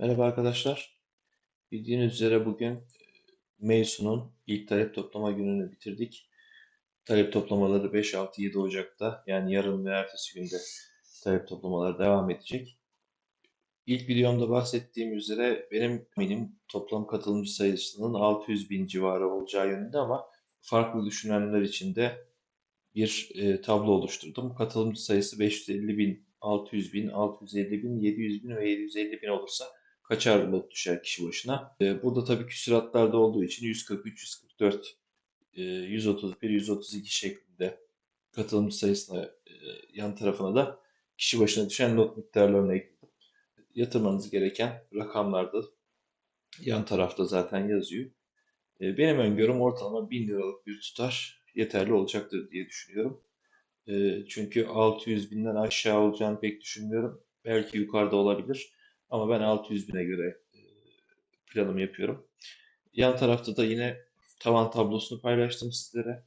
Merhaba arkadaşlar. Bildiğiniz üzere bugün e, Meysun'un ilk talep toplama gününü bitirdik. Talep toplamaları 5, 6, 7 Ocak'ta yani yarın ve ertesi günde talep toplamaları devam edecek. İlk videomda bahsettiğim üzere benim benim toplam katılımcı sayısının 600 bin civarı olacağı yönünde ama farklı düşünenler için de bir e, tablo oluşturdum. Katılımcı sayısı 550 bin, 600 bin, 650 bin, 700 bin ve 750 bin olursa kaçar lot düşer kişi başına. E, burada tabii küsuratlarda olduğu için 143, 144, e, 131, 132 şeklinde katılımcı sayısına e, yan tarafına da kişi başına düşen lot miktarlarına ekledim. Yatırmanız gereken rakamlar da yan tarafta zaten yazıyor. E, benim öngörüm ortalama 1000 liralık bir tutar yeterli olacaktır diye düşünüyorum. E, çünkü 600 binden aşağı olacağını pek düşünmüyorum. Belki yukarıda olabilir. Ama ben 600 bine göre e, planımı yapıyorum. Yan tarafta da yine tavan tablosunu paylaştım sizlere.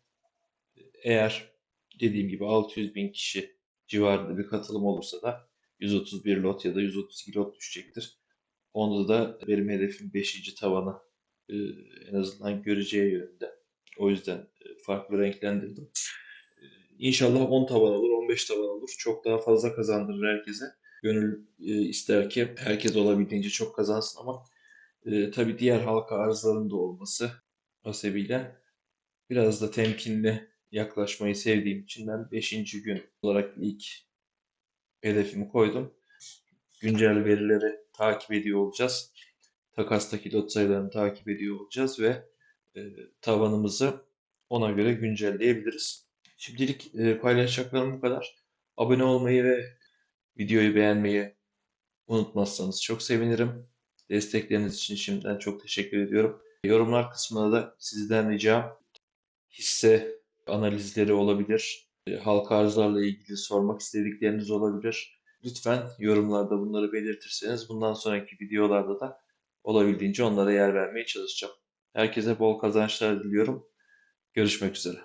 Eğer dediğim gibi 600 bin kişi civarında bir katılım olursa da 131 lot ya da 132 lot düşecektir. Onda da benim hedefim 5. tavanı e, en azından göreceği yönünde. O yüzden e, farklı renklendirdim. İnşallah 10 tavan olur, 15 tavan olur. Çok daha fazla kazandırır herkese. Gönül e, ister ki herkes olabildiğince çok kazansın ama e, tabii diğer halka arzların da olması hasebiyle biraz da temkinli yaklaşmayı sevdiğim için ben 5. gün olarak ilk hedefimi koydum. Güncel verileri takip ediyor olacağız. Takastaki lot sayılarını takip ediyor olacağız ve e, tavanımızı ona göre güncelleyebiliriz. Şimdilik e, paylaşacaklarım bu kadar. Abone olmayı ve videoyu beğenmeyi unutmazsanız çok sevinirim. Destekleriniz için şimdiden çok teşekkür ediyorum. Yorumlar kısmına da sizden ricam hisse analizleri olabilir. E, Halka arzlarla ilgili sormak istedikleriniz olabilir. Lütfen yorumlarda bunları belirtirseniz bundan sonraki videolarda da olabildiğince onlara yer vermeye çalışacağım. Herkese bol kazançlar diliyorum. Görüşmek üzere.